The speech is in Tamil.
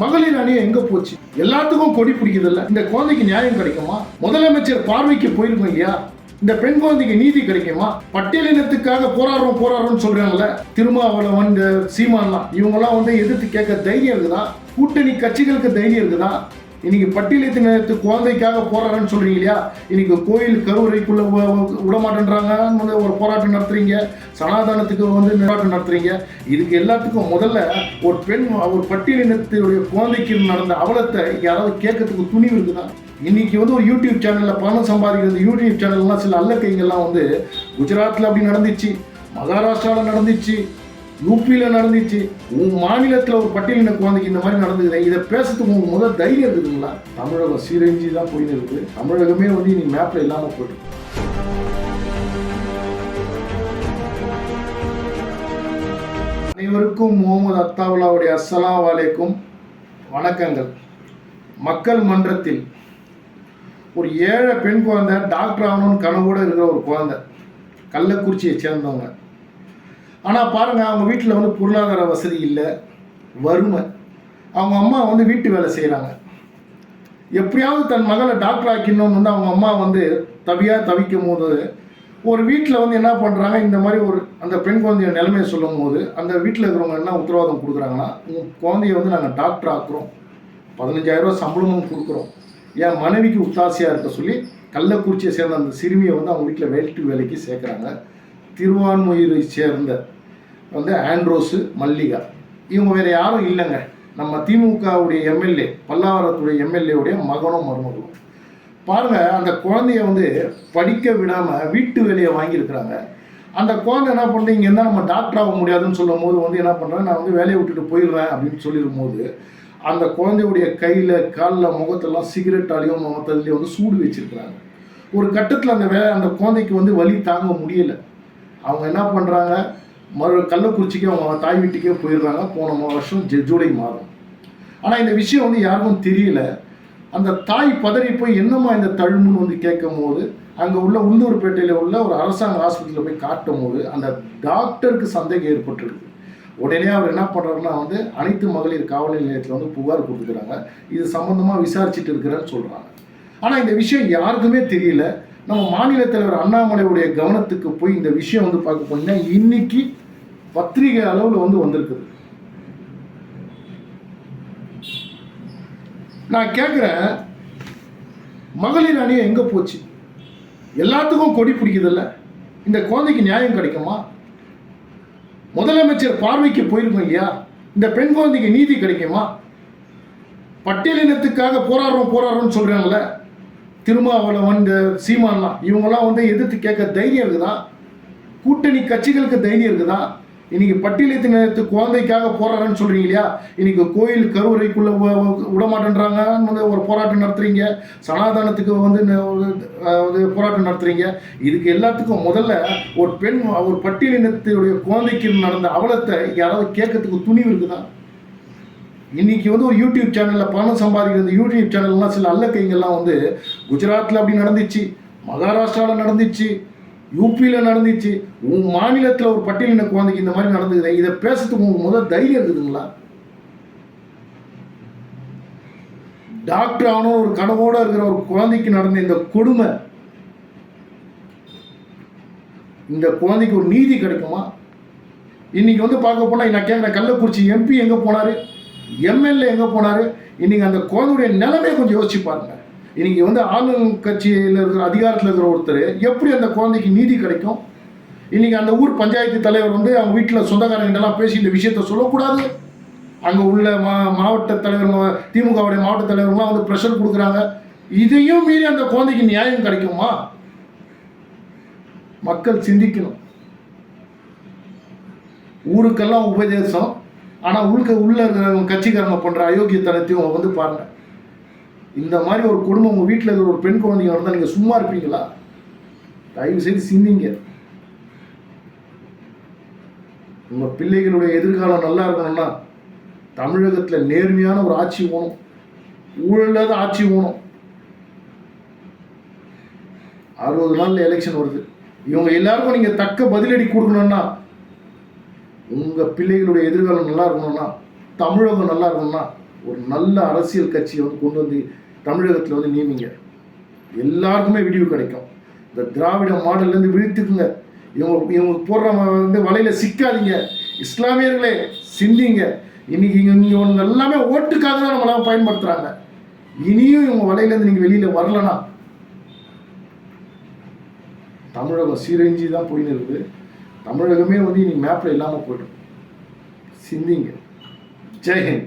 மகளிர் அணி எங்க போச்சு? எல்லாத்துக்கும் கொடி பிடிக்குதுல்ல. இந்த குழந்தைக்கு நியாயம் கிடைக்குமா? முதலமைச்சர் பார்வைக்கு போயிருக்கோம் இல்லையா இந்த பெண் குழந்தைக்கு நீதி கிடைக்குமா? பட்டியலினத்துக்காக போராடுறோம் போராடுறோம்னு சொல்றாங்கல்ல. திருமாவளவன் இந்த சீமான்லாம் இவங்கெல்லாம் வந்து எதிர்த்து கேட்க தைரியம் இருக்குதா? கூட்டணி கட்சிகளுக்கு தைரியம் இருக்குதா? இன்னைக்கு பட்டியலினத்து குழந்தைக்காக போராடுறேன்னு சொல்றீங்க இல்லையா? இன்னைக்கு கோயில் கருவறைக்குள்ள வ- விடமாட்டேன்றாங்க ஒரு போராட்டம் நடத்துறீங்க. சனாதானத்துக்கு வந்து போராட்டம் நடத்துறீங்க. இதுக்கு எல்லாத்துக்கும் முதல்ல ஒரு பெண் ஒரு பட்டியலினத்துடைய குழந்தைக்கு நடந்த அவலத்தை யாராவது கேட்கறதுக்கு துணிவு இருக்குதா? இன்னைக்கு வந்து ஒரு யூடியூப் சேனல்ல பணம் சம்பாதிக்கிறது யூடியூப் சேனல்லாம் சில அல்ல கைங்கெல்லாம் வந்து குஜராத்ல அப்படி நடந்துச்சு மகாராஷ்டிராவில் நடந்துச்சு யூபியில் நடந்துச்சு. உன் மாநிலத்தில் ஒரு பட்டியலின குழந்தைக்கு இந்த மாதிரி நடந்துக்குது இதை பேசுறதுக்கு உங்களுக்கு முதல் தைரியம் இருக்குதுங்களா? தமிழகம் சீரழிஞ்சு தான் போயின்னு இருக்குது தமிழகமே வந்து இன்னைக்கு மேப்பில் இல்லாமல் போயிட்டு அனைவருக்கும் முகமது அத்தாவுல்லாவுடைய அஸ்ஸலா வலைக்கும் வணக்கங்கள். மக்கள் மன்றத்தில் ஒரு ஏழை பெண் குழந்தை டாக்டர் ஆகணும்னு கனவோடு இருக்கிற ஒரு குழந்தை கள்ளக்குறிச்சியை சேர்ந்தவங்க. ஆனால் பாருங்கள் அவங்க வீட்டில் வந்து பொருளாதார வசதி இல்லை வறுமை. அவங்க அம்மா வந்து வீட்டு வேலை செய்கிறாங்க எப்படியாவது தன் மகளை டாக்டர் ஆக்கிடணும்னு வந்து அவங்க அம்மா வந்து தவியாக தவிக்கும் போது ஒரு வீட்டில் வந்து என்ன பண்ணுறாங்க இந்த மாதிரி ஒரு அந்த பெண் குழந்தைய நிலைமையை சொல்லும் போது அந்த வீட்டில் இருக்கிறவங்க என்ன உத்தரவாதம் கொடுக்குறாங்கன்னா உங்கள் குழந்தைய வந்து நாங்கள் டாக்டர் ஆக்குறோம். பதினஞ்சாயிரரூவா சம்பளமும் கொடுக்குறோம். என் மனைவிக்கு உத்தாசையாக இருக்க சொல்லி கள்ளக்குறிச்சியை சேர்ந்த அந்த சிறுமியை வந்து அவங்க வீட்டில் வேட்டு வேலைக்கு சேர்க்குறாங்க. திருவான்மையூரை சேர்ந்த வந்து ஆண்ட்ரோஸு மல்லிகா. இவங்க வேறு யாரும் இல்லைங்க. நம்ம திமுகவுடைய எம்எல்ஏ பல்லாவரத்துடைய எம்எல்ஏவுடைய மகனும் மருமகளும். பாருங்கள் அந்த குழந்தைய வந்து படிக்க விடாமல் வீட்டு வேலையை வாங்கியிருக்கிறாங்க. அந்த குழந்தை என்ன பண்ணுறது இங்கே இருந்தால் நம்ம டாக்டர் ஆக முடியாதுன்னு சொல்லும் போது வந்து என்ன பண்ணுறேன் நான் வந்து வேலையை விட்டுட்டு போயிடுறேன் அப்படின்னு சொல்லிடும் போது அந்த குழந்தையுடைய கையில் காலில் முகத்தெல்லாம் சிகரெட்டாலையும் மொத்தத்துலேயும் வந்து சூடு வச்சிருக்கிறாங்க. ஒரு கட்டத்தில் அந்த வே அந்த குழந்தைக்கு வந்து வலி தாங்க முடியல. அவங்க என்ன பண்ணுறாங்க மறு கள்ளக்குறிச்சிக்கு அவங்க தாய் வீட்டுக்கே போயிடுறாங்க. போன மா- வருஷம் ஜெ- ஜூலை மாதம். ஆனால் இந்த விஷயம் வந்து யாருக்கும் தெரியல. அந்த தாய் பதறி போய் என்னம்மா இந்த தழும்புன்னு வந்து கேட்கும் போது அங்கே உள்ள உள்ளூர்பேட்டையில் உள்ள ஒரு அரசாங்க ஆஸ்பத்திரியில் போய் காட்டும் போது அந்த டாக்டருக்கு சந்தேகம் ஏற்பட்டிருக்கு. உடனே அவர் என்ன பண்ணுறாருன்னா வந்து அனைத்து மகளிர் காவல் நிலையத்தில் வந்து புகார் கொடுத்துக்கிறாங்க இது சம்மந்தமாக விசாரிச்சுட்டு இருக்கிறேன்னு சொல்கிறாங்க ஆனால் இந்த விஷயம் யாருக்குமே தெரியல. நம்ம மாநில தலைவர் அண்ணாமலையுடைய கவனத்துக்கு போய் இந்த விஷயம் வந்து பார்க்க போனீங்கன்னா இன்னைக்கு பத்திரிகை அளவில் வந்து வந்திருக்குது. நான் கேட்குறேன் மகளிர் அணியை எங்கே போச்சு? எல்லாத்துக்கும் கொடி பிடிக்குதுல்ல? இந்த குழந்தைக்கு நியாயம் கிடைக்குமா? முதலமைச்சர் பார்வைக்கு போயிருக்கோம் இல்லையா? இந்த பெண் குழந்தைக்கு நீதி கிடைக்குமா? பட்டியலினத்துக்காக போராடுறோம் போராடுறோம்னு சொல்கிறாங்கல்ல திருமாவளவன் இந்த சீமான்லாம் இவங்கெல்லாம் வந்து எதிர்த்து கேட்க தைரியம் இருக்குதா? கூட்டணி கட்சிகளுக்கு தைரியம் இருக்குதா? இன்னைக்கு பட்டியலினத்து குழந்தைக்காக போராடுறேன்னு சொல்றீங்க இல்லையா? இன்னைக்கு கோயில் கருவறைக்குள்ள விடமாட்டேன்றாங்கன்னு வந்து ஒரு போராட்டம் நடத்துறீங்க. சனாதனத்துக்கு வந்து போராட்டம் நடத்துறீங்க. இதுக்கு எல்லாத்துக்கும் முதல்ல ஒரு பெண் ஒரு பட்டியலினத்துடைய குழந்தைக்கு நடந்த அவலத்தை யாராவது கேட்கறதுக்கு துணிவு இருக்குதான் இன்னைக்கு வந்து ஒரு யூடியூப் சேனலில் பணம் சம்பாதிக்கிறது யூடியூப் சேனல்லாம் சில அல்ல வந்து குஜராத்தில் அப்படி நடந்துச்சு மகாராஷ்டிராவில் நடந்துச்சு யூபியில் நடந்துச்சு உன் மாநிலத்தில் ஒரு பட்டியலின குழந்தைக்கு இந்த மாதிரி நடந்துக்குது. இதை பேசுறதுக்கு உங்களுக்கு முதல் தைரியம் இருக்குதுங்களா? டாக்டர் ஆகணும் ஒரு கனவோட இருக்கிற ஒரு குழந்தைக்கு நடந்த இந்த கொடுமை இந்த குழந்தைக்கு ஒரு நீதி கிடைக்குமா? இன்னைக்கு வந்து பார்க்க போனால் நான் கேட்குறேன் கள்ளக்குறிச்சி எம்பி எங்கே போனார்? எம்எல்ஏ எங்கே போனார்? இன்றைக்கி அந்த குழந்தையுடைய நிலைமையை கொஞ்சம் யோசிச்சு பாருங்க. இன்றைக்கி வந்து ஆளும் கட்சியில் இருக்கிற அதிகாரத்தில் இருக்கிற ஒருத்தர் எப்படி அந்த குழந்தைக்கு நீதி கிடைக்கும்? இன்றைக்கி அந்த ஊர் பஞ்சாயத்து தலைவர் வந்து அவங்க வீட்டில் சொந்தக்காரங்கிட்டலாம் பேசி இந்த விஷயத்த சொல்லக்கூடாது. அங்கே உள்ள மா மாவட்ட தலைவருங்க திமுகவுடைய மாவட்ட தலைவர்கள்லாம் வந்து ப்ரெஷர் கொடுக்குறாங்க. இதையும் மீறி அந்த குழந்தைக்கு நியாயம் கிடைக்குமா? மக்கள் சிந்திக்கணும். ஊருக்கெல்லாம் உபதேசம். ஆனால் உள்க உள்ள இருக்கிறவங்க கட்சிக்காரங்க பண்ணுற அயோக்கியத்தனத்தையும் அவங்க வந்து பாருங்க. இந்த மாதிரி ஒரு குடும்பம் உங்கள் வீட்டில் இருக்கிற ஒரு பெண் குழந்தைங்க வந்தால் நீங்கள் சும்மா இருப்பீங்களா? தயவு செய்து சிந்திங்க. உங்கள் பிள்ளைகளுடைய எதிர்காலம் நல்லா இருக்கணும்னா தமிழகத்தில் நேர்மையான ஒரு ஆட்சி வேணும் ஊழலாத ஆட்சி வேணும் அறுபது நாளில் எலெக்ஷன் வருது. இவங்க எல்லாருக்கும் நீங்கள் தக்க பதிலடி கொடுக்கணும்னா உங்கள் பிள்ளைகளுடைய எதிர்காலம் நல்லா இருக்கணும்னா தமிழகம் நல்லா இருக்கணும்னா ஒரு நல்ல அரசியல் கட்சியை வந்து கொண்டு வந்து தமிழகத்தில் வந்து நியமிங்க. எல்லாருக்குமே விடிவு கிடைக்கும். இந்த திராவிட மாடல்லேருந்து விழுத்துக்குங்க. இவங்க இவங்க போடுற வந்து வலையில் சிக்காதீங்க. இஸ்லாமியர்களே சிந்திங்க. இன்னைக்கு இங்கே இங்க ஒன்று எல்லாமே ஓட்டுக்காக தான் நம்மளாம் பயன்படுத்துகிறாங்க இனியும் இவங்க வலையிலேருந்து நீங்கள் வெளியில் வரலனா தமிழகம் சீரழிஞ்சி தான் போயின்னு இருக்குது. தமிழகமே வந்து இன்னைக்கு மேப்பில் இல்லாமல் போயிடும். சிந்திங்க. ஜெய்ஹிந்த்